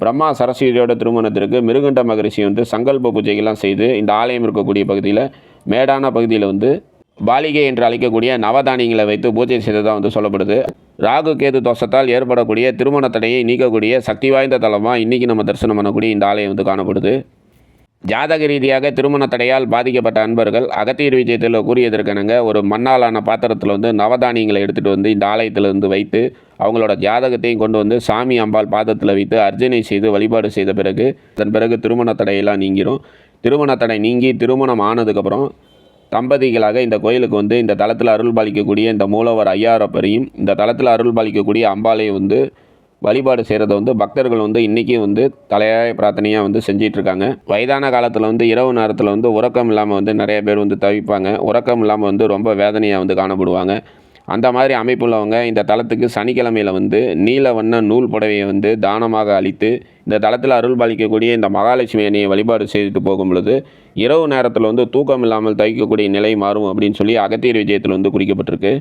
பிரம்மா சரஸ்வதியோட திருமணத்திற்கு மிருகண்ட மகரிஷி வந்து சங்கல்ப பூஜைகள்லாம் செய்து இந்த ஆலயம் இருக்கக்கூடிய பகுதியில் மேடான பகுதியில் வந்து பாலிகை என்று அழைக்கக்கூடிய நவதானியங்களை வைத்து பூஜை செய்ததாக வந்து சொல்லப்படுது. ராகு கேது தோஷத்தால் ஏற்படக்கூடிய திருமண தடையை நீக்கக்கூடிய சக்தி வாய்ந்த தலமாக இன்றைக்கி நம்ம தரிசனம் பண்ணக்கூடிய இந்த ஆலயம் வந்து காணப்படுது. ஜாதக ரீதியாக திருமண தடையால் பாதிக்கப்பட்ட அன்பர்கள் அகத்தியர் விஜயத்தில் கூறியதற்கெனங்க ஒரு மண்ணாலான பாத்திரத்தில் வந்து நவதானியங்களை எடுத்துகிட்டு வந்து இந்த ஆலயத்தில் வந்து வைத்து அவங்களோட ஜாதகத்தையும் கொண்டு வந்து சாமி அம்பாள் பாதத்தில் வைத்து அர்ச்சனை செய்து வழிபாடு செய்த பிறகு அதன் பிறகு திருமண தடையெல்லாம் நீங்கிரும். திருமண தடை நீங்கி திருமணம் ஆனதுக்கப்புறம் தம்பதிகளாக இந்த கோயிலுக்கு வந்து இந்த தளத்தில் அருள் பாலிக்கக்கூடிய இந்த மூலவர் ஐயாரப்பரையும் இந்த தளத்தில் அருள் பாலிக்கக்கூடிய அம்பாளையும் வந்து வழிபாடு செய்கிறத வந்து பக்தர்கள் வந்து இன்றைக்கும் வந்து தலையாய பிரார்த்தனையாக வந்து செஞ்சிகிட்ருக்காங்க வயதான காலத்தில் வந்து இரவு நேரத்தில் வந்து உறக்கம் இல்லாமல் வந்து நிறைய பேர் வந்து தவிப்பாங்க. உறக்கம் இல்லாமல் வந்து ரொம்ப வேதனையாக வந்து காணப்படுவாங்க. அந்த மாதிரி அமைப்புள்ளவங்க இந்த தளத்துக்கு சனிக்கிழமையில் வந்து நீல வண்ண நூல் புடவையை வந்து தானமாக அளித்து இந்த தளத்தில் அருள் பாலிக்கக்கூடிய இந்த மகாலட்சுமி அணியை வழிபாடு செய்துட்டு போகும் பொழுது இரவு நேரத்தில் வந்து தூக்கம் இல்லாமல் தவிக்கக்கூடிய நிலை மாறும் அப்படின்னு சொல்லி அகத்தியர் விஜயத்தில் வந்து குறிக்கப்பட்டிருக்கு.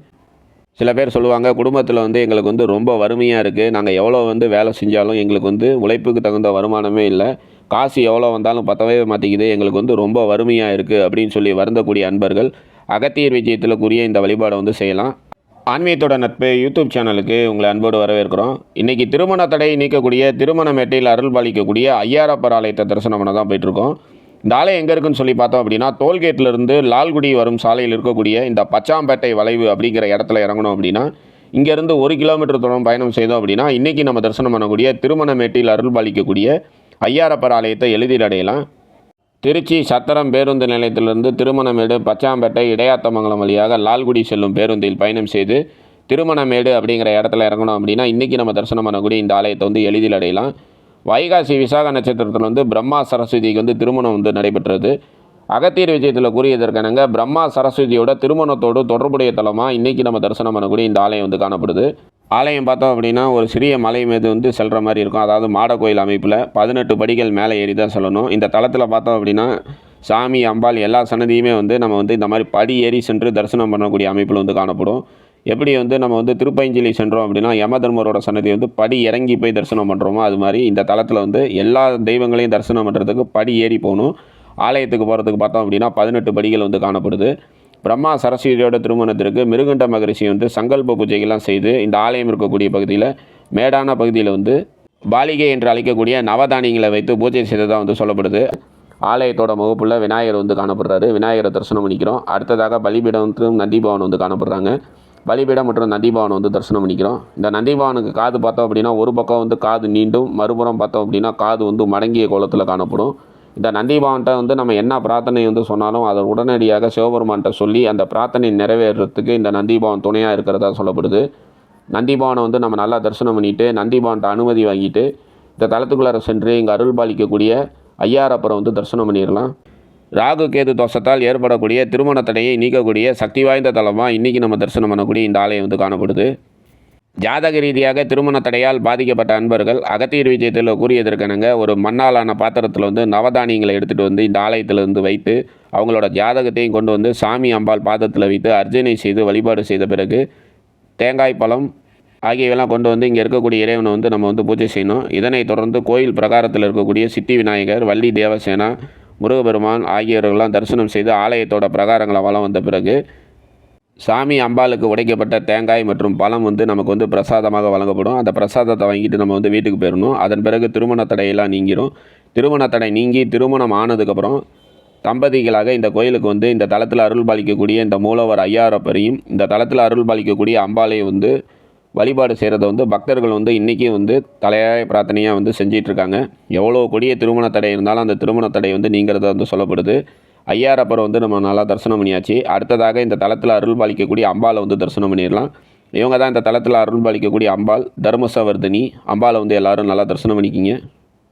சில பேர் சொல்லுவாங்க குடும்பத்தில் வந்து எங்களுக்கு வந்து ரொம்ப வறுமையாக இருக்குது நாங்கள் எவ்வளோ வந்து வேலை செஞ்சாலும் எங்களுக்கு வந்து உழைப்புக்கு தகுந்த வருமானமே இல்லை. காசு எவ்வளோ வந்தாலும் பத்தவே மாட்டேங்குது. எங்களுக்கு வந்து ரொம்ப வறுமையாக இருக்குது அப்படின்னு சொல்லி வருந்தக்கூடிய அன்பர்கள் அகத்தியர் விஜயத்தில் கூறிய இந்த வழிபாடை வந்து செய்யலாம். ஆன்மீகத்தோட நட்பு யூடியூப் சேனலுக்கு உங்களை அன்போடு வரவேற்கிறோம். இன்றைக்கி திருமண தடையை நீக்கக்கூடிய திருமணமேட்டையில் அருள் பாலிக்கக்கூடிய ஐயாரப்பர் ஆலயத்தை தரிசனம் பண்ண தான் போயிட்டுருக்கோம் இந்த ஆலயம் எங்கே இருக்குன்னு சொல்லி பார்த்தோம் அப்படின்னா டோல்கேட்லேருந்து லால்குடி வரும் சாலையில் இருக்கக்கூடிய இந்த பச்சாம்பேட்டை வளைவு அப்படிங்கிற இடத்துல இறங்கணும் அப்படின்னா இங்கேருந்து ஒரு கிலோமீட்டர் தூரம் பயணம் செய்தோம் அப்படின்னா இன்றைக்கி நம்ம தரிசனம் பண்ணக்கூடிய திருமணமேட்டில் அருள் பாலிக்கக்கூடிய ஐயாரப்பர் ஆலயத்தை எளிதில் அடையலாம். திருச்சி சத்திரம் பேருந்து நிலையத்திலிருந்து திருமணமேடு பச்சாம்பேட்டை இடையாத்தமங்கலம் வழியாக லால்குடி செல்லும் பேருந்தில் பயணம் செய்து திருமணமேடு அப்படிங்கிற இடத்துல இறங்கணும் அப்படின்னா இன்றைக்கி நம்ம தரிசனம் பண்ணக்கூடிய இந்த ஆலயத்தை வந்து எளிதில் அடையலாம். வைகாசி விசாக நட்சத்திரத்தில் வந்து பிரம்மா சரஸ்வதிக்கு வந்து திருமணம் வந்து நடைபெற்றது. அகத்தியர் விஜயத்தில் கூறியதற்கானங்க பிரம்மா சரஸ்வதியோட திருமணத்தோடு தொடர்புடைய தலமாக இன்றைக்கி நம்ம தரிசனம் பண்ணக்கூடிய இந்த ஆலயம் வந்து காணப்படுது. ஆலயம் பார்த்தோம் அப்படின்னா ஒரு சிறிய மலை மீது வந்து செல்கிற மாதிரி இருக்கும். அதாவது மாட கோயில் அமைப்பில் பதினெட்டு படிகள் மேலே ஏறி தான் சொல்லணும். இந்த தளத்தில் பார்த்தோம் அப்படின்னா சாமி அம்பாள் எல்லா சன்னதியுமே வந்து நம்ம வந்து இந்த மாதிரி படி ஏறி சென்று தரிசனம் பண்ணக்கூடிய அமைப்பில் வந்து காணப்படும். எப்படி வந்து நம்ம வந்து திருப்பஞ்சலி சென்றோம் அப்படின்னா யம தர்மரோட சன்னதி வந்து படி இறங்கி போய் தரிசனம் பண்ணுறோமோ அது மாதிரி இந்த தளத்தில் வந்து எல்லா தெய்வங்களையும் தரிசனம் பண்ணுறதுக்கு படி ஏறி போகணும். ஆலயத்துக்கு போகிறதுக்கு பார்த்தோம் அப்படின்னா பதினெட்டு படிகள் வந்து காணப்படுது. பிரம்மா சரஸ்வதியோட திருமணத்திற்கு மிருகண்ட மகரிஷி வந்து சங்கல்ப பூஜைகள்லாம் செய்து இந்த ஆலயம் இருக்கக்கூடிய பகுதியில் மேடான பகுதியில் வந்து பாலிகை என்று அழைக்கக்கூடிய நவதானியங்களை வைத்து பூஜை செய்ததாக வந்து சொல்லப்படுது. ஆலயத்தோட முகப்புள்ள விநாயகர் வந்து காணப்படுறாரு. விநாயகரை தரிசனம் பண்ணிக்கிறோம். அடுத்ததாக பலிபீடம் நந்தி பவன் வந்து காணப்படுறாங்க. பலிபீடம் மற்றும் நந்திபவன் வந்து தரிசனம் பண்ணிக்கிறோம். இந்த நந்திபவனுக்கு காது பார்த்தோம் அப்படின்னா ஒரு பக்கம் வந்து காது நீண்டும் மறுபுறம் பார்த்தோம் அப்படின்னா காது வந்து மடங்கிய கோலத்தில் காணப்படும். இந்த நந்திபவன்கிட்ட வந்து நம்ம என்ன பிரார்த்தனை வந்து சொன்னாலும் அதை உடனடியாக சிவபெருமான்கிட்ட சொல்லி அந்த பிரார்த்தனை நிறைவேறுறதுக்கு இந்த நந்திபவன் துணையாக இருக்கிறதா சொல்லப்படுது. நந்திபவனை வந்து நம்ம நல்லா தரிசனம் பண்ணிட்டு நந்திபவன்கிட்ட அனுமதி வாங்கிட்டு இந்த தளத்துக்குள்ளார சென்று இங்கே அருள் பாலிக்கக்கூடிய ஐயாரப்பரை வந்து தரிசனம் பண்ணிடலாம். ராகு கேது தோஷத்தால் ஏற்படக்கூடிய திருமண தடையை நீக்கக்கூடிய சக்தி வாய்ந்த தலமாக இன்றைக்கி நம்ம தரிசனம் பண்ணக்கூடிய இந்த ஆலயம் வந்து காணப்படுது. ஜாதக ரீதியாக திருமண தடையால் பாதிக்கப்பட்ட அன்பர்கள் அகத்தீர் விஜயத்தில் கூறியதற்கெனங்க ஒரு மண்ணாலான பாத்திரத்தில் வந்து நவதானியங்களை எடுத்துகிட்டு வந்து இந்த ஆலயத்தில் வந்து வைத்து அவங்களோட ஜாதகத்தையும் கொண்டு வந்து சாமி அம்பாள் பாதத்தில் வைத்து அர்ச்சனை செய்து வழிபாடு செய்த பிறகு தேங்காய் பழம் ஆகியவெல்லாம் கொண்டு வந்து இங்கே இருக்கக்கூடிய இறைவனை வந்து நம்ம வந்து பூஜை செய்யணும். இதனைத் தொடர்ந்து கோயில் பிரகாரத்தில் இருக்கக்கூடிய சித்தி விநாயகர் வள்ளி தேவசேனா முருகபெருமான் ஆகியோர்கள்லாம் தரிசனம் செய்து ஆலயத்தோட பிரகாரங்களை வளம் வந்த பிறகு சாமி அம்பாளுக்கு உடைக்கப்பட்ட தேங்காய் மற்றும் பழம் வந்து நமக்கு வந்து பிரசாதமாக வழங்கப்படும். அந்த பிரசாதத்தை வாங்கிட்டு நம்ம வந்து வீட்டுக்கு போயிடணும் அதன் பிறகு திருமண தடையெல்லாம் நீங்கிரும். திருமண தடை நீங்கி திருமணம் ஆனதுக்கப்புறம் தம்பதிகளாக இந்த கோயிலுக்கு வந்து இந்த தளத்தில் அருள் பாலிக்கக்கூடிய இந்த மூலவர் ஐயாரப்பரையும் இந்த தளத்தில் அருள் பாலிக்கக்கூடிய அம்பாலையும் வந்து வழிபாடு செய்கிறத வந்து பக்தர்கள் வந்து இன்றைக்கும் வந்து தலையாய பிரார்த்தனையாக வந்து செஞ்சிட்ருக்காங்க. எவ்வளோ கொடிய திருமண தடை இருந்தாலும் அந்த திருமண தடை வந்து நீங்கிறத வந்து சொல்லப்படுது. ஐயாரப்பரை வந்து நம்ம நல்லா தரிசனம் பண்ணியாச்சு. அடுத்ததாக இந்த தளத்தில் அருள் பாலிக்கக்கூடிய அம்பாளை வந்து தரிசனம் பண்ணிடலாம். இவங்க தான் இந்த தளத்தில் அருள் பாலிக்கக்கூடிய அம்பாள் தர்மசவர்தினி. அம்பாளை வந்து எல்லோரும் நல்லா தரிசனம் பண்ணிக்கிங்க.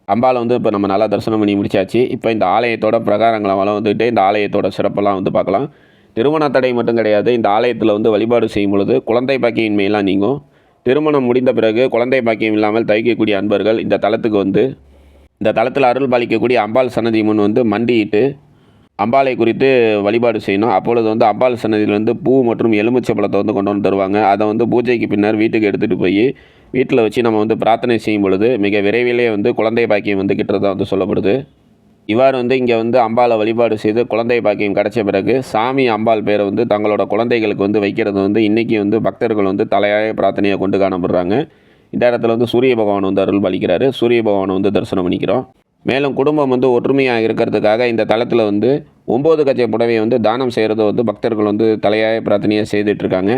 அம்பாளை வந்து இப்போ நம்ம நல்லா தரிசனம் பண்ணி முடிச்சாச்சு. இப்போ இந்த ஆலயத்தோட பிரகாரங்களை வளம் வந்துட்டு இந்த ஆலயத்தோட சிறப்பெல்லாம் வந்து பார்க்கலாம் திருமண தடை மட்டும் கிடையாது. இந்த ஆலயத்தில் வந்து வழிபாடு செய்யும் பொழுது குழந்தை பாக்கியின்மையெல்லாம் நீங்கும். திருமணம் முடிந்த பிறகு குழந்தை பாக்கியம் இல்லாமல் தவிக்கக்கூடிய அன்பர்கள் இந்த தலத்துக்கு வந்து இந்த தலத்தில் அருள் பாலிக்கக்கூடிய அம்பாள் சன்னதி முன் வந்து மண்டியிட்டு அம்பாளை குறித்து வழிபாடு செய்யணும். அப்பொழுது வந்து அம்பாள் சன்னதியில் வந்து பூ மற்றும் எலுமிச்சை பழத்தை வந்து கொண்டு வந்து தருவாங்க. அதை வந்து பூஜைக்கு பின்னர் வீட்டுக்கு எடுத்துகிட்டு போய் வீட்டில் வச்சு நம்ம வந்து பிரார்த்தனை செய்யும் பொழுது மிக விரைவிலே வந்து குழந்தை பாக்கியம் வந்து கிட்டதான் வந்து சொல்லப்படுது. இவ்வாறு வந்து இங்கே வந்து அம்பாளை வழிபாடு செய்து குழந்தை பாக்கியம் கிடைச்ச பிறகு சாமி அம்பாள் பேரை வந்து தங்களோட குழந்தைகளுக்கு வந்து வைக்கிறது வந்து இன்றைக்கி வந்து பக்தர்கள் வந்து தலையாய பிரார்த்தனையை கொண்டு காணப்படுறாங்க. இந்த இடத்துல வந்து சூரிய பகவான் வந்து அருள் பலிக்கிறாரு. சூரிய பகவானை வந்து தரிசனம் பண்ணிக்கிறோம். மேலும் குடும்பம் வந்து ஒற்றுமையாக இருக்கிறதுக்காக இந்த தளத்தில் வந்து ஒம்பது கச்சை புடவையை வந்து தானம் செய்கிறது வந்து பக்தர்கள் வந்து தலையாய பிரார்த்தனையாக செய்துட்ருக்காங்க.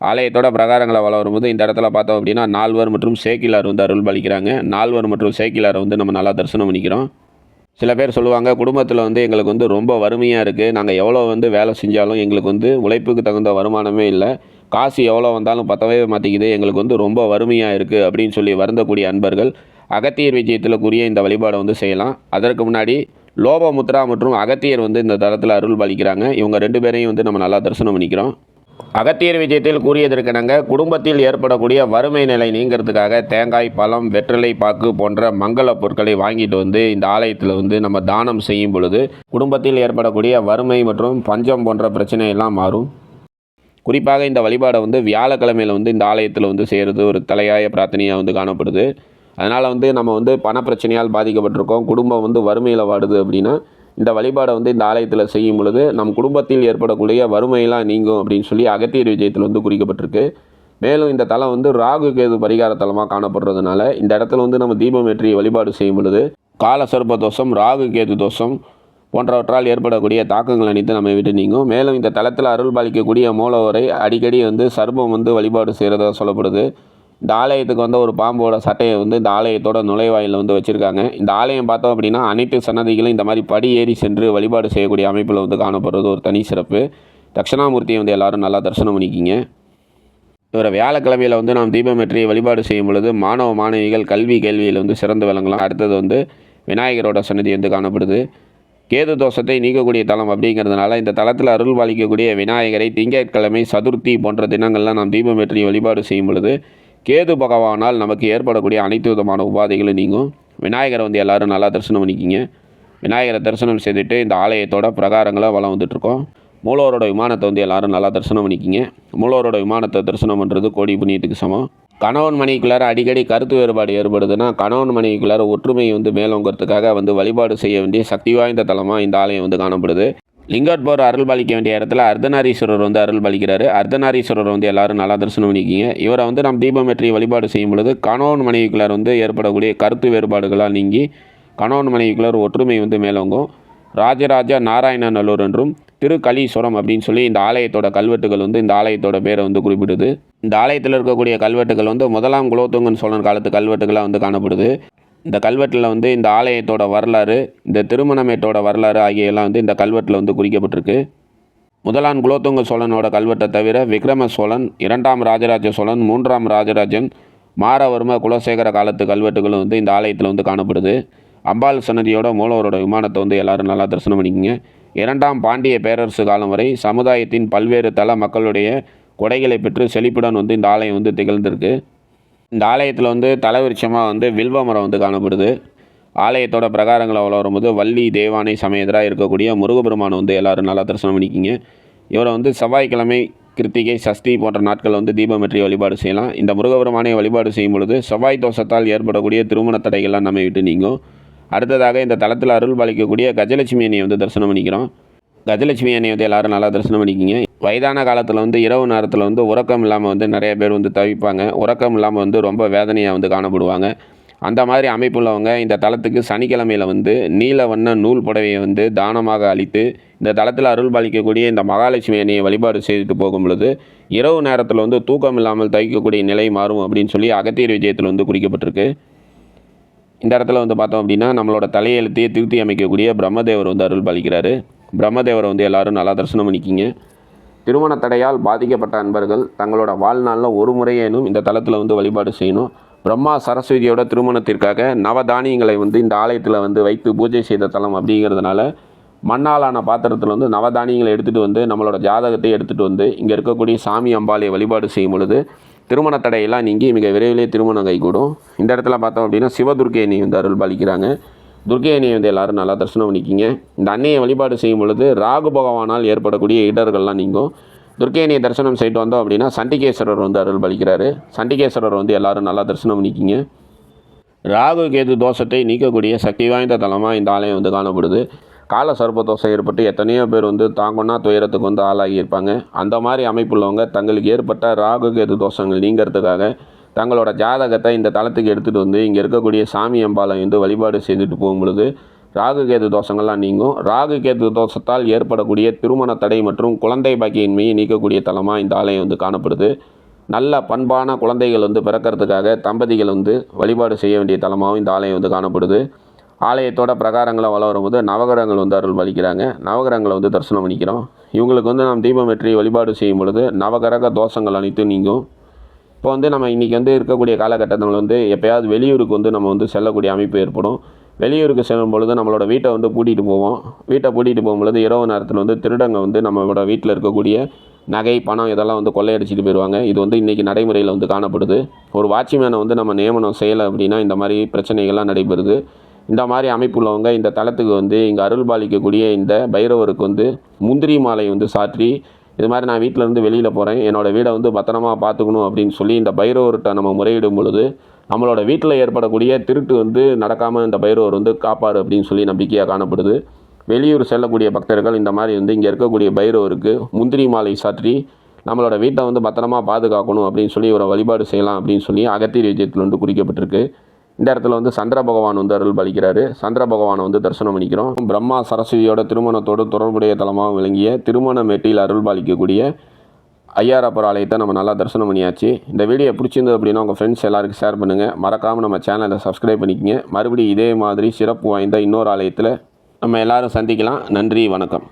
ஆலயத்தோட பிரகாரங்களை வள வரும்போது இந்த இடத்துல பார்த்தோம் அப்படின்னா நால்வர் மற்றும் சேக்கிலார் வந்து அருள் பலிக்கிறாங்க. நால்வர் மற்றும் சேக்கிலாரை வந்து நம்ம நல்லா தரிசனம் பண்ணிக்கிறோம். சில பேர் சொல்லுவாங்க குடும்பத்தில் வந்து எங்களுக்கு வந்து ரொம்ப வறுமையாக இருக்குது நாங்கள் எவ்வளோ வந்து வேலை செஞ்சாலும் எங்களுக்கு வந்து உழைப்புக்கு தகுந்த வருமானமே இல்லை. காசு எவ்வளோ வந்தாலும் பத்தவே மாட்டேங்குது. எங்களுக்கு வந்து ரொம்ப வறுமையாக இருக்குது அப்படின்னு சொல்லி வருந்தக்கூடிய அன்பர்கள் அகத்தியர் விஜயத்தில் கூறிய இந்த வழிபாடை வந்து செய்யலாம். அதற்கு முன்னாடி லோபமுத்ரா மற்றும் அகத்தியர் வந்து இந்த தளத்தில் அருள் பாலிக்கிறாங்க. இவங்க ரெண்டு பேரையும் வந்து நம்ம நல்லா தரிசனம் பண்ணிக்கிறோம். அகத்தியர் விஜயத்தில் கூறியதற்கிணங்க குடும்பத்தில் ஏற்படக்கூடிய வறுமை நிலை நீங்கிறதுக்காக தேங்காய் பழம் வெற்றிலை பாக்கு போன்ற மங்கள பொருட்களை வாங்கிட்டு வந்து இந்த ஆலயத்தில் வந்து நம்ம தானம் செய்யும் பொழுது குடும்பத்தில் ஏற்படக்கூடிய வறுமை மற்றும் பஞ்சம் போன்ற பிரச்சனை எல்லாம் மாறும். குறிப்பாக இந்த வழிபாடை வந்து வியாழக்கிழமையில் வந்து இந்த ஆலயத்தில் வந்து செய்கிறது ஒரு தலையாய பிரார்த்தனையாக வந்து காணப்படுது. அதனால் வந்து நம்ம வந்து பணப்பிரச்சனையால் பாதிக்கப்பட்டிருக்கோம். குடும்பம் வந்து வறுமையில் வாடுது அப்படின்னா இந்த வழிபாடை வந்து இந்த ஆலயத்தில் செய்யும் பொழுது நம் குடும்பத்தில் ஏற்படக்கூடிய வறுமையெல்லாம் நீங்கும் அப்படின்னு சொல்லி அகத்தியர் விஜயத்தில் வந்து குறிக்கப்பட்டிருக்கு. மேலும் இந்த தலம் வந்து ராகு கேது பரிகார தலமாக காணப்படுறதுனால இந்த இடத்துல வந்து நம்ம தீபம் ஏற்றி வழிபாடு செய்யும் பொழுது கால சர்ப்ப தோஷம் ராகு கேது தோஷம் போன்றவற்றால் ஏற்படக்கூடிய தாக்கங்கள் அனைத்து நம்ம விட்டு நீங்கும். மேலும் இந்த தலத்தில் அருள் பாலிக்கக்கூடிய மூலவரை அடிக்கடி வந்து சர்ப்பம் வந்து வழிபாடு செய்கிறதா சொல்லப்படுது. இந்த ஆலயத்துக்கு வந்து ஒரு பாம்போட சட்டையை வந்து இந்த ஆலயத்தோட நுழைவாயிலில் வந்து வச்சுருக்காங்க. இந்த ஆலயம் பார்த்தோம் அப்படின்னா அனைத்து சன்னதிகளும் இந்த மாதிரி படி ஏறி சென்று வழிபாடு செய்யக்கூடிய அமைப்பில் வந்து காணப்படுறது ஒரு தனி சிறப்பு. தட்சிணாமூர்த்தியை வந்து எல்லாரும் நல்லா தரிசனம் பண்ணிக்கிங்க. இவரை வியாழக்கிழமையில் வந்து நாம் தீபமேற்றி வழிபாடு செய்யும் பொழுது மாணவ மாணவிகள் கல்வி கேள்வியில் வந்து சிறந்து விளங்கலாம். அடுத்தது வந்து விநாயகரோட சன்னதி வந்து காணப்படுது. கேது தோஷத்தை நீக்கக்கூடிய தலம் அப்படிங்கிறதுனால இந்த தலத்தில் அருள் பாலிக்கக்கூடிய விநாயகரை திங்கட்கிழமை சதுர்த்தி போன்ற தினங்கள்லாம் நாம் தீபமேற்றி வழிபாடு செய்யும் பொழுது கேது பகவானால் நமக்கு ஏற்படக்கூடிய அனைத்து விதமான உபாதைகளும் நீங்கும். விநாயகரை வந்து எல்லாரும் நல்லா தரிசனம் பண்ணிக்கிங்க. விநாயகரை தரிசனம் செய்துட்டு இந்த ஆலயத்தோட பிரகாரங்களை வளம் வந்துட்டுருக்கோம். மூலவரோட விமானத்தை வந்து எல்லாரும் நல்லா தரிசனம் பண்ணிக்கிங்க. மூலவரோட விமானத்தை தரிசனம் பண்ணுறது கோடி புண்ணியத்துக்கு சமம். கணவன் மனைவிக்குள்ளார அடிக்கடி கருத்து வேறுபாடு ஏற்படுதுன்னா கணவன் மனைவிக்குள்ளார ஒற்றுமை வந்து மேலோங்கிறதுக்காக வந்து வழிபாடு செய்ய வேண்டிய சக்தி வாய்ந்த தலமாக இந்த ஆலயம் வந்து காணப்படுது. லிங்கோட்போர் அருள் பாலிக்க வேண்டிய இடத்துல அர்த்தநாரீஸ்வரர் வந்து அருள் பாலிக்கிறாரு அர்த்தநாரீஸ்வரர் வந்து எல்லாரும் நல்லா தரிசனம் பண்ணிக்கிங்க. இவரை வந்து நாம் தீபமேற்றி வழிபாடு செய்யும் பொழுது கணவன் மனைவிக்குள்ளார் வந்து ஏற்படக்கூடிய கருத்து வேறுபாடுகளால் நீங்கி கணவன் மனைவிக்குள்ளார் ஒற்றுமை வந்து மேலோங்கும். ராஜராஜ நாராயண நல்லூர் என்றும் திருக்கலீஸ்வரம் அப்படின்னு சொல்லி இந்த ஆலயத்தோட கல்வெட்டுகள் வந்து இந்த ஆலயத்தோட பேரை வந்து குறிப்பிடுது. இந்த ஆலயத்தில் இருக்கக்கூடிய கல்வெட்டுகள் வந்து முதலாம் குலோத்துங்கன் சோழன் காலத்து கல்வெட்டுகளாக வந்து காணப்படுது. இந்த கல்வெட்டில் வந்து இந்த ஆலயத்தோட வரலாறு இந்த திருமணமேட்டோட வரலாறு ஆகியெல்லாம் வந்து இந்த கல்வெட்டில் வந்து குறிக்கப்பட்டிருக்கு. முதலாம் குலோத்துங்க சோழனோட கல்வெட்டை தவிர விக்ரம சோழன் இரண்டாம் ராஜராஜ சோழன் மூன்றாம் ராஜராஜன் மாரவர்ம குலசேகர காலத்து கல்வெட்டுகளும் வந்து இந்த ஆலயத்தில் வந்து காணப்படுது. அம்பாள் சன்னதியோட மூலவரோட விமானத்தை வந்து எல்லாரும் நல்லா தரிசனம் பண்ணிக்கோங்க. இரண்டாம் பாண்டிய பேரரசு காலம் வரை சமுதாயத்தின் பல்வேறு தள மக்களுடைய கொடைகளை பெற்று செழிப்புடன் வந்து இந்த ஆலயம் வந்து திகழ்ந்திருக்கு. இந்த ஆலயத்தில் வந்து தலைவிருட்சமாக வந்து வில்வ மரம் வந்து காணப்படுது. ஆலயத்தோட பிரகாரங்களை அவ்வளோ வரும்போது வள்ளி தேவானை சமேதராக இருக்கக்கூடிய முருகபெருமானை வந்து எல்லாரும் நல்லா தரிசனம் பண்ணிக்கிங்க. இவரை வந்து செவ்வாய்க்கிழமை கிருத்திகை சஷ்டி போன்ற நாட்கள் வந்து தீபமேற்றி வழிபாடு செய்யலாம். இந்த முருகபெருமானை வழிபாடு செய்யும் பொழுது செவ்வாய் தோஷத்தால் ஏற்படக்கூடிய திருமண தடைகள்லாம் நம்ம விட்டு நீங்கும். அடுத்ததாக இந்த தளத்தில் அருள் பாலிக்கக்கூடிய கஜலட்சுமி அண்ணியை வந்து தரிசனம் பண்ணிக்கிறோம். கஜலட்சுமி அண்ணியை வந்து எல்லாரும் நல்லா தரிசனம் பண்ணிக்கிங்க. வயதான காலத்தில் வந்து இரவு நேரத்தில் வந்து உறக்கம் இல்லாமல் வந்து நிறைய பேர் வந்து தவிப்பாங்க. உறக்கம் இல்லாமல் வந்து ரொம்ப வேதனையாக வந்து காணப்படுவாங்க. அந்த மாதிரி அமைப்புள்ளவங்க இந்த தளத்துக்கு சனிக்கிழமையில் வந்து நீல வண்ண நூல் புடவையை வந்து தானமாக அளித்து இந்த தளத்தில் அருள் பாலிக்கக்கூடிய இந்த மகாலட்சுமி அணியை வழிபாடு செய்துட்டு போகும் பொழுது இரவு நேரத்தில் வந்து தூக்கம் இல்லாமல் தவிக்கக்கூடிய நிலை மாறும் அப்படின்னு சொல்லி அகத்தியர் விஜயத்தில் வந்து குறிக்கப்பட்டிருக்கு. இந்த இடத்துல வந்து பார்த்தோம் அப்படின்னா நம்மளோட தலையெழுத்தையே திருத்தி அமைக்கக்கூடிய பிரம்மதேவர் வந்து அருள் பாலிக்கிறாரு. பிரம்மதேவரை வந்து எல்லாரும் நல்லா தரிசனம் பண்ணிக்கிங்க. திருமண தடையால் பாதிக்கப்பட்ட அன்பர்கள் தங்களோட வாழ்நாளில் ஒரு முறையேனும் இந்த தளத்தில் வந்து வழிபாடு செய்யணும். பிரம்மா சரஸ்வதியோட திருமணத்திற்காக நவதானியங்களை வந்து இந்த ஆலயத்தில் வந்து வைத்து பூஜை செய்த தலம் அப்படிங்கிறதுனால மண்ணாலான பாத்திரத்தில் வந்து நவதானியங்களை எடுத்துகிட்டு வந்து நம்மளோட ஜாதகத்தை எடுத்துகிட்டு வந்து இங்கே இருக்கக்கூடிய சாமி அம்பாலை வழிபாடு செய்யும் பொழுது திருமண தடையெல்லாம் நீங்கி மிக விரைவிலே திருமணம் கைகூடும். இந்த இடத்துல பார்த்தோம் அப்படின்னா சிவதுர்க்கையை நீ வந்து அருள் பாலிக்கிறாங்க துர்கை அணியை வந்து எல்லாரும் நல்லா தரிசனம் பண்ணிக்கிங்க. இந்த அன்னையை வழிபாடு செய்யும் பொழுது ராகு பகவானால் ஏற்படக்கூடிய இடர்கள்லாம் நீங்கும். துர்க்கையணியை தரிசனம் செய்துட்டு வந்தோம் அப்படின்னா சண்டிகேஸ்வரர் வந்து அருள் பலிக்கிறாரு. சண்டிகேஸ்வரர் வந்து எல்லாரும் நல்லா தரிசனம் பண்ணிக்கிங்க. ராகு கேது தோஷத்தை நீக்கக்கூடிய சக்தி வாய்ந்த தலமாக இந்த ஆலயம் வந்து காணப்படுது. கால சர்ப்ப தோஷம் ஏற்பட்டு எத்தனையோ பேர் வந்து தாங்கன்னா துயரத்துக்கு வந்து ஆளாகி இருப்பாங்க. அந்த மாதிரி அமைப்புள்ளவங்க தங்களுக்கு ஏற்பட்ட ராகு கேது தோஷங்கள் நீங்கிறதுக்காக தங்களோட ஜாதகத்தை இந்த தளத்துக்கு எடுத்துகிட்டு வந்து இங்கே இருக்கக்கூடிய சாமி அம்பாலை வந்து வழிபாடு செய்துட்டு போகும் பொழுது ராகு கேது தோஷங்கள்லாம் நீங்கும். ராகு கேது தோஷத்தால் ஏற்படக்கூடிய திருமண தடை மற்றும் குழந்தை பாக்கியின்மையை நீக்கக்கூடிய தலமாக இந்த ஆலயம் வந்து காணப்படுது. நல்ல பண்பான குழந்தைகள் வந்து பிறக்கிறதுக்காக தம்பதிகள் வந்து வழிபாடு செய்ய வேண்டிய தலமாகவும் இந்த ஆலயம் வந்து காணப்படுது. ஆலயத்தோட பிரகாரங்களை வள வரும்போது நவகிரகங்கள் வந்து அருள் வலிக்கிறாங்க நவகிரகங்களை வந்து தரிசனம் பண்ணிக்கிறோம். இவங்களுக்கு வந்து நாம் தீபம் வெற்றி வழிபாடு செய்யும் பொழுது நவகிரக தோஷங்கள் அனைத்தும் நீங்கும். இப்போ வந்து நம்ம இன்றைக்கி வந்து இருக்கக்கூடிய காலகட்டத்தில் வந்து எப்போயாவது வெளியூருக்கு வந்து நம்ம வந்து செல்லக்கூடிய அமைப்பு ஏற்படும். வெளியூருக்கு செல்லும் பொழுது நம்மளோட வீட்டை வந்து பூட்டிகிட்டு போவோம். வீட்டை பூட்டிகிட்டு போகும்பொழுது இரவு நேரத்தில் வந்து திருடங்க வந்து நம்மளோட வீட்டில் இருக்கக்கூடிய நகை பணம் இதெல்லாம் வந்து கொள்ளையடிச்சிட்டு போயிடுவாங்க இது வந்து இன்றைக்கி நடைமுறையில் வந்து காணப்படுது. ஒரு வாட்ச்மேனை வந்து நம்ம நியமனம் செய்யலை அப்படின்னா இந்த மாதிரி பிரச்சனைகள்லாம் நடைபெறுது. இந்த மாதிரி அமைப்புள்ளவங்க இந்த தளத்துக்கு வந்து இங்கே அருள் பாலிக்கக்கூடிய இந்த பைரவருக்கு வந்து முந்திரி மாலை வந்து சாற்றி இது மாதிரி நான் வீட்டிலேருந்து வெளியில் போகிறேன் என்னோடய வீடை வந்து பத்திரமா பார்த்துக்கணும் அப்படின்னு சொல்லி இந்த பைரவர்கிட்ட நம்ம முறையிடும் பொழுது நம்மளோட வீட்டில் ஏற்படக்கூடிய திருட்டு வந்து நடக்காமல் இந்த பைரவர் வந்து காப்பார் அப்படின்னு சொல்லி நம்பிக்கையாக காணப்படுது. வெளியூர் செல்லக்கூடிய பக்தர்கள் இந்த மாதிரி வந்து இங்கே இருக்கக்கூடிய பைரவருக்கு முந்திரி மாலை சாற்றி நம்மளோட வீட்டை வந்து பத்திரமா பாதுகாக்கணும் அப்படின்னு சொல்லி ஒரு வழிபாடு செய்யலாம் அப்படின்னு சொல்லி அகத்திய விஜயத்தில் வந்து குறிக்கப்பட்டிருக்கு. இந்த இடத்துல வந்து சந்திர பகவான் வந்து அருள் பலிக்கிறாரு சந்திர பகவானை வந்து தரிசனம் பண்ணிக்கிறோம். பிரம்மா சரஸ்வதியோட திருமணத்தோடு தொடர்புடைய தலமாக விளங்கிய திருமண மேட்டில் அருள் பாலிக்கக்கூடிய ஐயாரப்பர் ஆலயத்தை நம்ம நல்லா தரிசனம் பண்ணியாச்சு. இந்த வீடியோ பிடிச்சிருந்தது அப்படின்னா உங்கள் ஃப்ரெண்ட்ஸ் எல்லாருக்கும் ஷேர் பண்ணுங்கள் மறக்காமல் நம்ம சேனலை சப்ஸ்கிரைப் பண்ணிக்கங்க. மறுபடியும் இதே மாதிரி சிறப்பு வாய்ந்த இன்னொரு ஆலயத்தில் நம்ம எல்லோரும் சந்திக்கலாம். நன்றி வணக்கம்.